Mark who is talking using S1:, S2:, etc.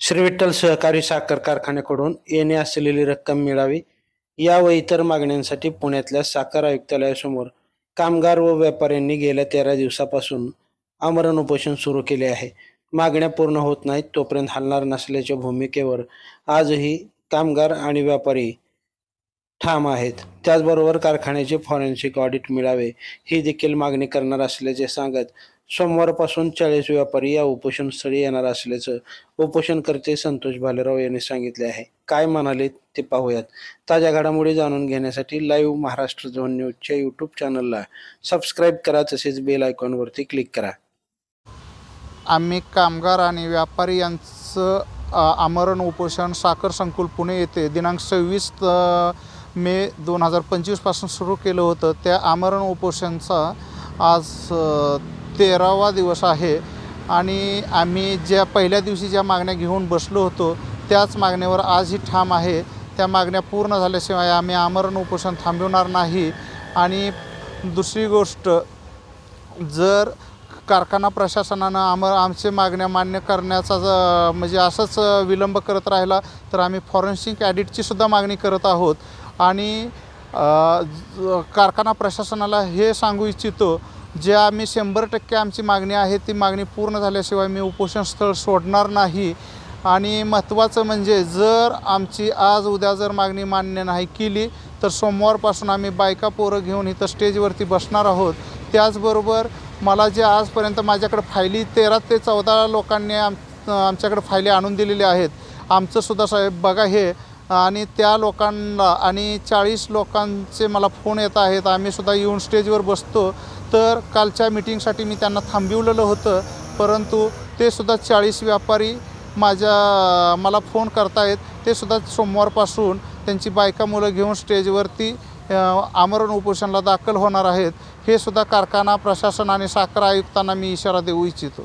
S1: श्री विठ्ठल सहकारी साखर कारखान्याकडून येणे असलेली रक्कम मिळावी या व इतर मागण्यांसाठी पुण्यातल्या साखर आयुक्तालयासमोर कामगार व व्यापाऱ्यांनी गेल्या तेरा दिवसापासून आमरण उपोषण सुरू केले आहे. मागण्या पूर्ण होत नाहीत तोपर्यंत हलणार नसल्याच्या भूमिकेवर आजही कामगार आणि व्यापारी ठाम आहेत. त्याचबरोबर कारखान्याचे फॉरेन्सिक ऑडिट मिळावे ही देखील मागणी करणार असल्याचे सांगत सोमवारपासून चाळीस व्यापारी या उपोषणस्थळी येणार असल्याचं उपोषणकर्ते संतोष भालेराव यांनी सांगितले आहे. काय म्हणाले ते पाहूयात. ताज्या घडामोडी जाणून घेण्यासाठी लाईव्ह महाराष्ट्र झोन न्यूजच्या यूट्यूब चॅनलला सबस्क्राईब करा तसेच बेल आयकॉनवरती क्लिक करा.
S2: आम्ही कामगार आणि व्यापारी यांचं आमरण उपोषण साखर संकुल पुणे येथे दिनांक सव्वीस मे दोन हजार पंचवीसपासून सुरू केलं होतं. त्या आमरण उपोषणचा आज तेरावा दिवस आहे. आणि आम्ही ज्या पहिल्या दिवशी ज्या मागण्या घेऊन बसलो होतो त्याच मागण्यावर आजही ठाम आहे. त्या मागण्या पूर्ण झाल्याशिवाय आम्ही आमरण उपोषण थांबवणार नाही. आणि दुसरी गोष्ट जर कारखाना प्रशासनानं आम आमचे मागण्या मान्य करण्याचा ज- म्हणजे असंच विलंब करत राहिला तर आम्ही फॉरेन्सिक ॲडिटची सुद्धा मागणी करत आहोत. आणि कारखाना प्रशासनाला हे सांगू इच्छितो जे आम्ही शंभर टक्के आमची मागणी आहे ती मागणी पूर्ण झाल्याशिवाय मी उपोषण स्थळ सोडणार नाही. आणि महत्त्वाचं म्हणजे जर आमची आज उद्या जर मागणी मान्य नाही केली तर सोमवारपासून आम्ही बायका पोरं घेऊन इथं स्टेजवरती बसणार आहोत. त्याचबरोबर मला जे आजपर्यंत माझ्याकडे फायली तेरा ते चौदा लोकांनी आम आमच्याकडे फायली आणून दिलेल्या आहेत. आमचंसुद्धा साहेब बघा हे आणि त्या लोकांना आणि चाळीस लोकांचे मला फोन येत आहेत. आम्ही सुद्धा येऊन स्टेजवर बसतो. तर कालच्या मिटिंगसाठी मी त्यांना थांबविलेलं होतं. परंतु ते सुद्धा चाळीस व्यापारी माझ्या मला फोन करतायत. ते सुद्धा सोमवारपासून त्यांची बायका मुलं घेऊन स्टेजवरती आमरण उपोषणाला दाखल होणार आहेत. हे सुद्धा कारखाना प्रशासन आणि साखर आयुक्तांना मी इशारा देऊ इच्छितो.